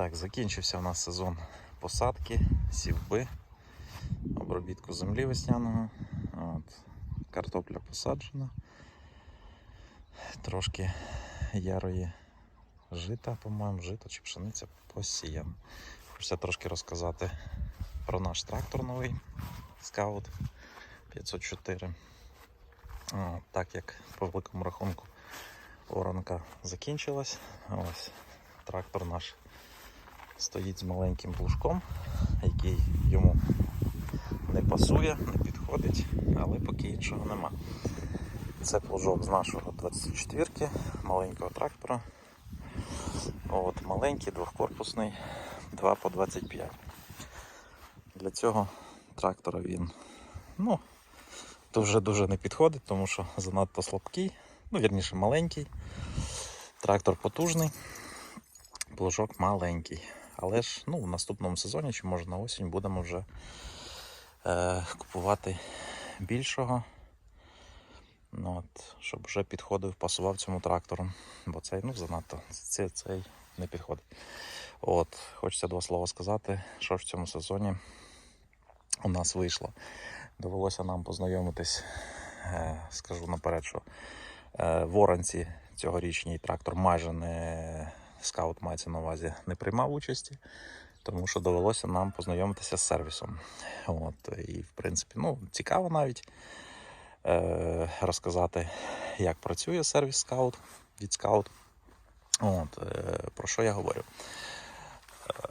Так, закінчився у нас сезон посадки, сівби, обробітку землі весняного. От. Картопля посаджена. Трошки ярої жита, по-моєму, жито чи пшениця посіяно. Хочеться трошки розказати про наш трактор новий Scout 504. О, так як по великому рахунку оранка закінчилась. Ось трактор наш стоїть з маленьким плужком, який йому не пасує, не підходить, але поки іншого нема. Це плужок з нашого 24-ки, маленького трактора. От, маленький, двохкорпусний, 2 по 25. Для цього трактора він ну, дуже-дуже не підходить, тому що занадто слабкий, ну, вірніше, маленький. Трактор потужний, плужок маленький. Але ж ну, в наступному сезоні, чи може на осінь, будемо вже е, купувати більшого. Ну, от, щоб вже підходив, пасував цьому трактору. Бо цей ну, занадто цей, цей не підходить. От, хочеться два слова сказати, що ж в цьому сезоні у нас вийшло. Довелося нам познайомитись, е, скажу наперед, що е, в Оранці трактор майже не скаут мається на увазі, не приймав участі, тому що довелося нам познайомитися з сервісом. От, і, в принципі, ну, цікаво навіть е, розказати, як працює сервіс скаут від скаут. От, е, про що я говорю?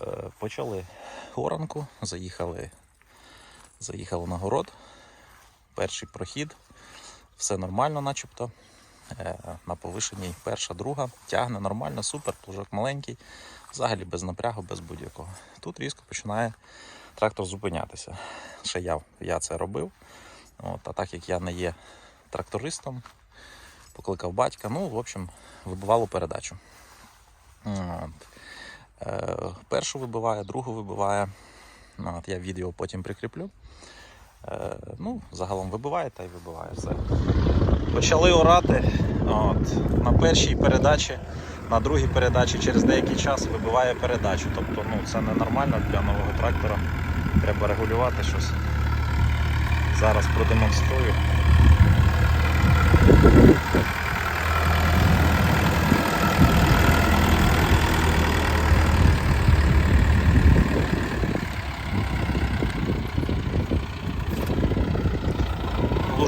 Е, почали оранку, заїхали, заїхали на город. Перший прохід, все нормально, начебто. Е, на повишенні перша, друга, тягне нормально, супер, плужок маленький, взагалі без напрягу, без будь-якого. Тут різко починає трактор зупинятися. Ще я, я це робив. От, а так як я не є трактористом, покликав батька, ну, в общем, вибивало передачу. От. Е, першу вибиває, другу вибиває. От, я відео потім прикріплю. Е, ну, загалом вибиває та й вибиває все. Почали орати. От, на першій передачі, на другій передачі через деякий час вибиває передачу. Тобто ну, це ненормально для нового трактора. Треба регулювати щось. Зараз продемонструю.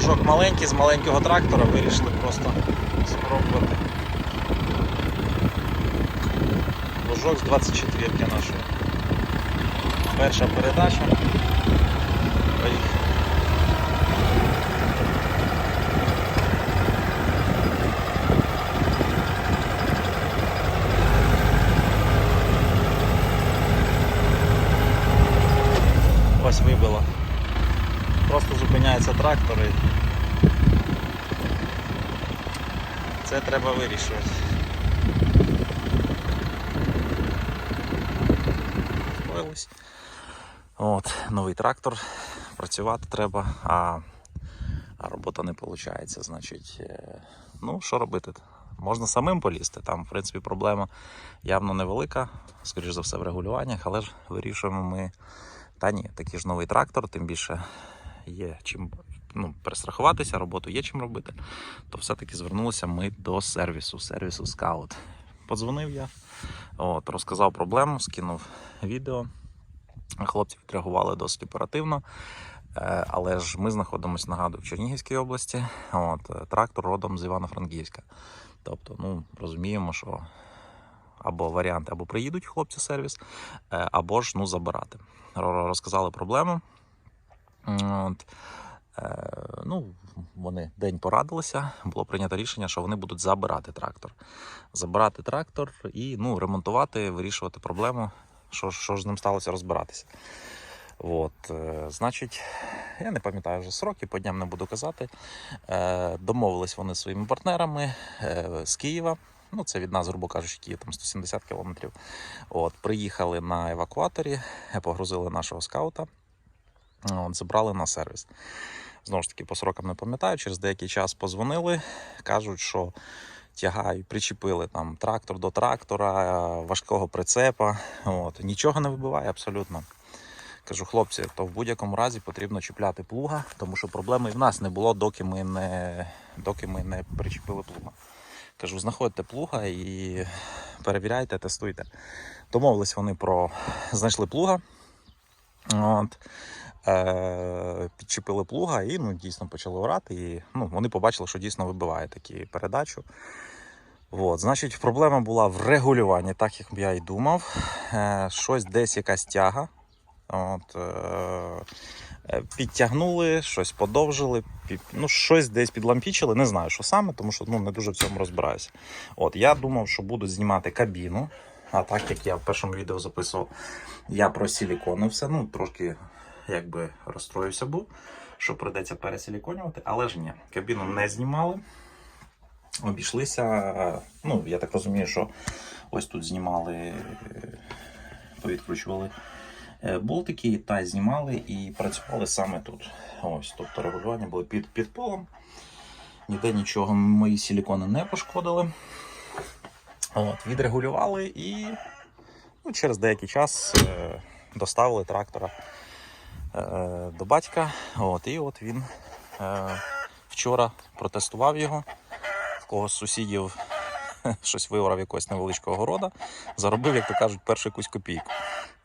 Лужок маленький, з маленького трактора вирішили просто спробувати. Лужок з 24 нашої. Перша передача. Ось вибило. Просто зупиняється трактор і це треба вирішувати. От, новий трактор, працювати треба, а, а робота не виходить. Значить, е, ну що робити? Можна самим полізти. Там, в принципі, проблема явно невелика, скоріш за все, в регулюваннях, але ж вирішуємо ми. Та ні, такий ж новий трактор, тим більше є чим ну, перестрахуватися, роботу є чим робити, то все-таки звернулися ми до сервісу, сервісу Scout. Подзвонив я, от, розказав проблему, скинув відео. Хлопці відреагували досить оперативно. Е, Але ж ми знаходимося, нагадую, в Чернігівській області. От, е, трактор родом з Івано-Франківська. Тобто, ну, розуміємо, що або варіанти, або приїдуть хлопці сервіс, е, або ж ну, забирати. Розказали проблему. От. Е, ну, вони день порадилися, було прийнято рішення, що вони будуть забирати трактор. Забирати трактор і ну, ремонтувати, вирішувати проблему, що, що ж з ним сталося, розбиратися. От, е, значить, я не пам'ятаю вже сроки, по дням не буду казати. Е, домовились вони зі своїми партнерами з Києва. Ну, це від нас, грубо кажучи, Київ там 170 кілометрів. От, приїхали на евакуаторі, погрузили нашого скаута. От, забрали на сервіс. Знову ж таки, по срокам не пам'ятаю, через деякий час позвонили, кажуть, що тягають, причепили там трактор до трактора, важкого прицепа. От. Нічого не вибиває абсолютно. Кажу, хлопці, то в будь-якому разі потрібно чіпляти плуга, тому що проблеми і в нас не було, доки ми не, доки ми не причепили плуга. Кажу, знаходьте плуга і перевіряйте, тестуйте. Домовились вони про знайшли плуга. От. Е, підчепили плуга і ну, дійсно почали орати. І ну, вони побачили, що дійсно вибиває такі передачу. От, значить, проблема була в регулюванні, так як я і думав. Е, щось десь якась тяга. От, е, підтягнули, щось подовжили, під, ну, щось десь підлампічили. Не знаю, що саме, тому що ну, не дуже в цьому розбираюся. От, я думав, що буду знімати кабіну. А так як я в першому відео записував, я про силікони все. Ну, трошки якби розстроївся був, що прийдеться пересиліконювати, але ж ні, кабіну не знімали. Обійшлися. Ну, я так розумію, що ось тут знімали, повідкручували е, болтики та знімали і працювали саме тут. Ось, тобто регулювання було під, під полом. Ніде нічого мої силікони не пошкодили. От, відрегулювали і ну, через деякий час е, доставили трактора до батька. От, і от він е, вчора протестував його. В когось з сусідів щось виорав якогось невеличкого города, заробив, як то кажуть, першу якусь копійку.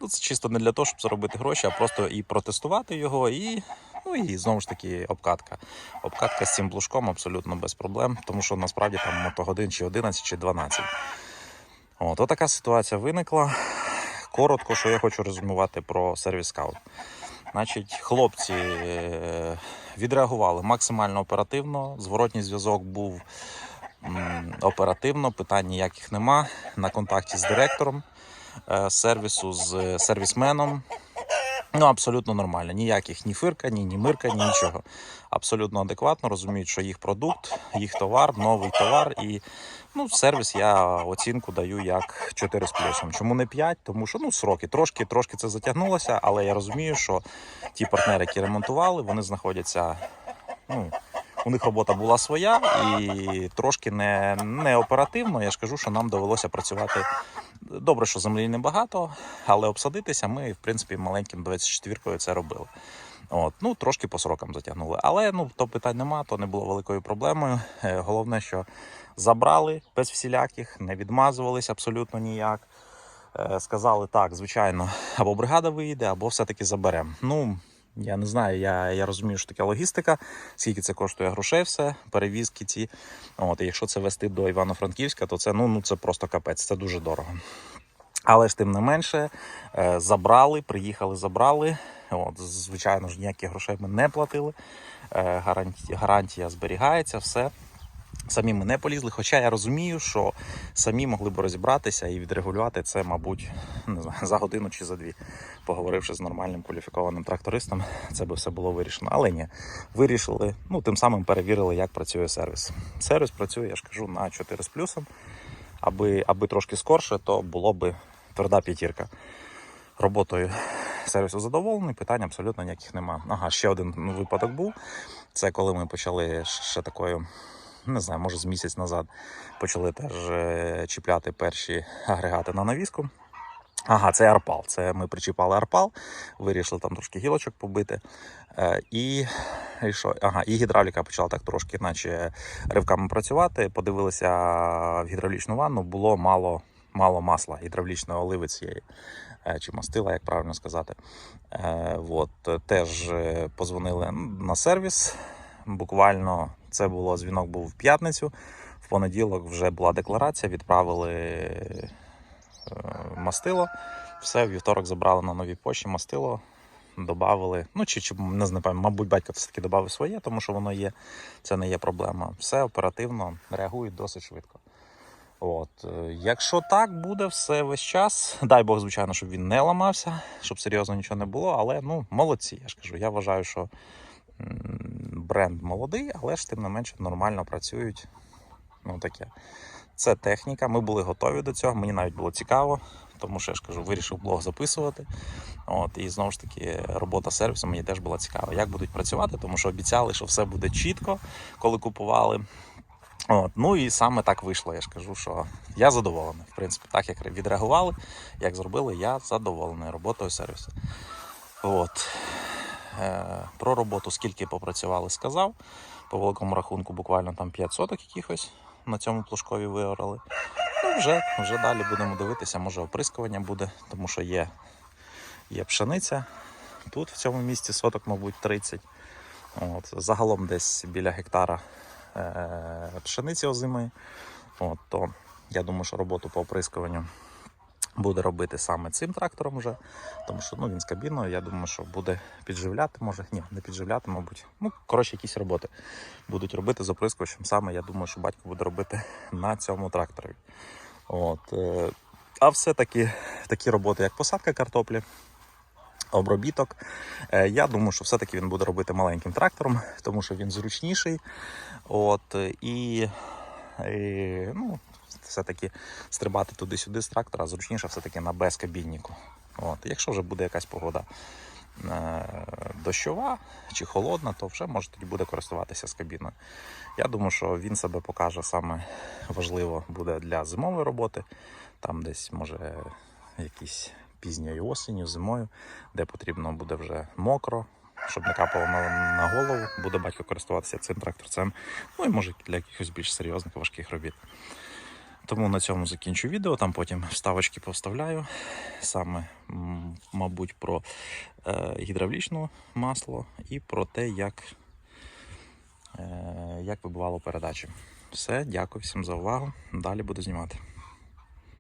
Ну, це чисто не для того, щоб заробити гроші, а просто і протестувати його, і, ну, і знову ж таки обкатка. Обкатка з цим блушком абсолютно без проблем, тому що насправді там мотогодин чи 11, чи 12. От, отака ситуація виникла. Коротко, що я хочу резюмувати про сервіс скаут. Значить, хлопці е, відреагували максимально оперативно. Зворотній зв'язок був оперативно, питань ніяких нема. На контакті з директором е, сервісу, з сервісменом. Ну, абсолютно нормально. Ніяких ні фиркані, ні миркані, нічого. Абсолютно адекватно розуміють, що їх продукт, їх товар, новий товар. І ну, сервіс я оцінку даю як 4 з плюсом. Чому не 5? Тому що ну, сроки трошки, трошки це затягнулося, але я розумію, що ті партнери, які ремонтували, вони знаходяться. Ну, у них робота була своя і трошки не, не оперативно. Я ж кажу, що нам довелося працювати. Добре, що землі небагато, але обсадитися ми, в принципі, маленьким 24-кою це робили. От, ну, трошки по срокам затягнули. Але ну, то питань нема, то не було великою проблемою. Е, Головне, що забрали без всіляких, не відмазувались абсолютно ніяк. Е, Сказали, так, звичайно, або бригада виїде, або все-таки заберемо. Ну, я не знаю, я, я розумію, що таке логістика, скільки це коштує грошей, все, перевізки ці. От, і якщо це вести до Івано-Франківська, то це, ну, ну, це просто капець, це дуже дорого. Але ж тим не менше, е, забрали, приїхали, забрали. От, звичайно ж, ніяких грошей ми не платили. Е, гарантія, гарантія зберігається, все. Самі ми не полізли, хоча я розумію, що самі могли б розібратися і відрегулювати це, мабуть, не знаю, за годину чи за дві. Поговоривши з нормальним кваліфікованим трактористом, це би все було вирішено. Але ні, вирішили, ну тим самим перевірили, як працює сервіс. Сервіс працює, я ж кажу, на 4 з плюсом. Аби, аби трошки скорше, то було би тверда п'ятірка. Роботою сервісу задоволений, питань абсолютно ніяких нема. Ага, ще один випадок був. Це коли ми почали ще такою, не знаю, може з місяць назад почали теж е, чіпляти перші агрегати на навіску. Ага, це арпал. Це ми причіпали арпал, вирішили там трошки гілочок побити. Е, і, і що? Ага, і гідравліка почала так трошки, наче ривками працювати. Подивилися в гідравлічну ванну, було мало, мало масла гідравлічної оливи цієї. е, Чи мастила, як правильно сказати. От, теж позвонили на сервіс. Буквально це було дзвінок був в п'ятницю. В понеділок вже була декларація, відправили е, мастило. Все, вівторок забрали на новій пошті мастило, додали. Ну, чи, чи не знаю, мабуть, батько все-таки додав своє, тому що воно є, це не є проблема. Все оперативно реагують досить швидко. От. е, Якщо так буде все весь час, дай Бог, звичайно, щоб він не ламався, щоб серйозно нічого не було, але ну, молодці. Я ж кажу, я вважаю, що бренд молодий, але ж тим не менше нормально працюють. Ну таке. Це техніка. Ми були готові до цього. Мені навіть було цікаво, тому що я ж кажу, вирішив блог записувати. От, і знову ж таки, робота сервісу мені теж була цікава. Як будуть працювати, тому що обіцяли, що все буде чітко, коли купували. От, ну і саме так вийшло. Я ж кажу, що я задоволений. В принципі, так як відреагували, як зробили, я задоволений роботою сервісу. От. Е, про роботу, скільки попрацювали, сказав. По великому рахунку, буквально там 5 соток якихось на цьому плужкові виорали. Ну, вже, вже далі будемо дивитися, може оприскування буде, тому що є, є пшениця. Тут в цьому місці соток, мабуть, 30. От, загалом десь біля гектара е, пшениці озими. От, то я думаю, що роботу по оприскуванню буде робити саме цим трактором вже, тому що ну, він з кабіною, я думаю, що буде підживляти, може, ні, не підживляти, мабуть. Ну, коротше, якісь роботи будуть робити з оприскувачем. Саме я думаю, що батько буде робити на цьому тракторі. От, е, а все-таки такі роботи, як посадка картоплі, обробіток. Е, Я думаю, що все-таки він буде робити маленьким трактором, тому що він зручніший. От, і, і ну, все-таки стрибати туди-сюди з трактора зручніше все-таки на безкабінніку. От, якщо вже буде якась погода е, дощова чи холодна, то вже може тоді буде користуватися з кабіною. Я думаю, що він себе покаже саме важливо буде для зимової роботи. Там десь може якісь пізньою осінню, зимою, де потрібно буде вже мокро, щоб не капало на, на голову. Буде батько користуватися цим тракторцем. Ну і може для якихось більш серйозних важких робіт. Тому на цьому закінчу відео, там потім вставочки поставляю. Саме, мабуть, про е, гідравлічне масло і про те, як, е, як вибивало передачі. Все, дякую всім за увагу. Далі буду знімати.